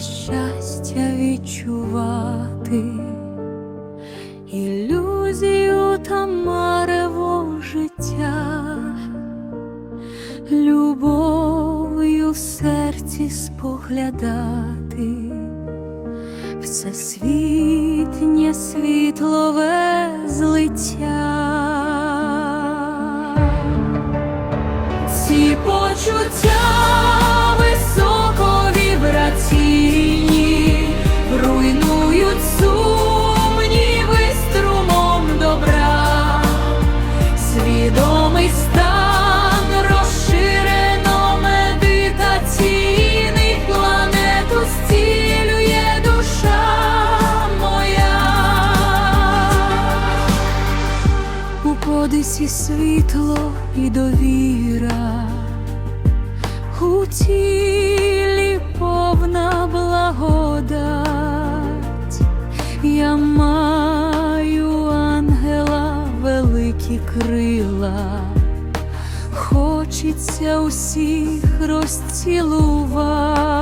щастя відчувати, ілюзію та марево життя, любов'ю в серці споглядати, всесвітнє світлове злиття. Ці почуття стан розширено медитаційний планету стілює душа моя. У подисі світло і довіра, у тілі повна благодать, я маю ангела великі крила, хочеться усіх розцілувати.